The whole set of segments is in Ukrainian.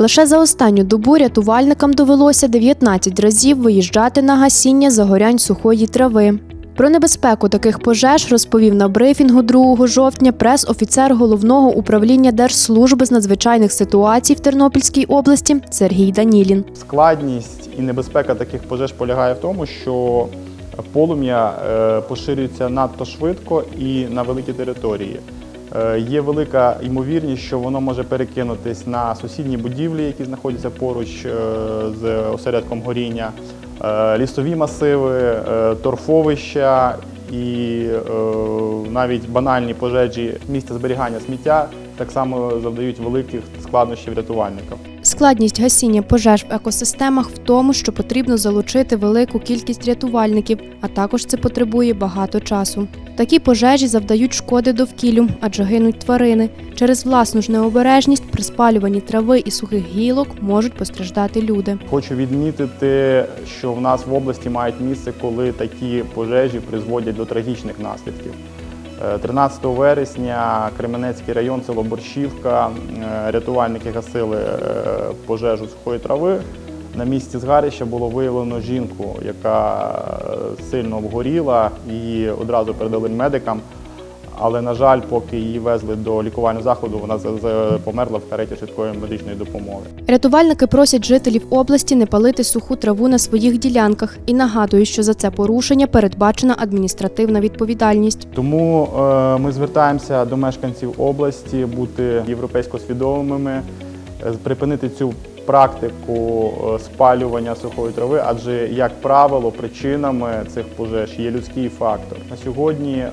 Лише за останню добу рятувальникам довелося 19 разів виїжджати на гасіння загорянь сухої трави. Про небезпеку таких пожеж розповів на брифінгу 2 жовтня прес-офіцер головного управління Держслужби з надзвичайних ситуацій в Тернопільській області Сергій Данілін. Складність і небезпека таких пожеж полягає в тому, що полум'я е, поширюється надто швидко і на великі території. Е, Є велика ймовірність, що воно може перекинутись на сусідні будівлі, які знаходяться поруч е, з осередком горіння, е, лісові масиви, торфовища і навіть банальні пожежі місця зберігання сміття так само завдають великих складнощів рятувальникам. Складність гасіння пожеж в екосистемах в тому, що потрібно залучити велику кількість рятувальників, а також це потребує багато часу. Такі пожежі завдають шкоди довкіллю, адже гинуть тварини. Через власну ж необережність при спалюванні трави і сухих гілок можуть постраждати люди. Хочу відмітити, що в нас в області мають місце, коли такі пожежі призводять до трагічних наслідків. Е, 13 вересня Кременецький район, село Борщівка, е, рятувальники гасили е, пожежу сухої трави. На місці згарища було виявлено жінку, яка е, сильно обгоріла, її одразу передали медикам. Але, на жаль, поки її везли до лікувального закладу, вона померла в кареті швидкої медичної допомоги. Рятувальники просять жителів області не палити суху траву на своїх ділянках і нагадують, що за це порушення передбачена адміністративна відповідальність. Тому е, ми звертаємося до мешканців області бути європейсько свідомими, е, припинити цю практику е, спалювання сухої трави, адже, як правило, причинами цих пожеж є людський фактор. На сьогодні е,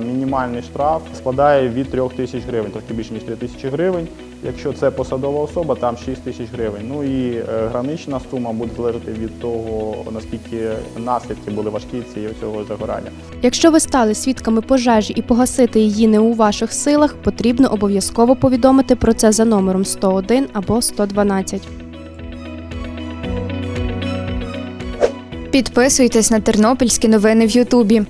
мінімальний штраф складає від 3 тисяч гривень, трохи більше ніж 3 тисячі гривень. Якщо це посадова особа, там 6 тисяч гривень. Ну і е, гранична сума буде залежати від того, наскільки наслідки були важкі цієї цього загорання. Якщо ви стали свідками пожежі і погасити її не у ваших силах, потрібно обов'язково повідомити про це за номером 101 або 112. Підписуйтесь на тернопільські новини в Ютубі.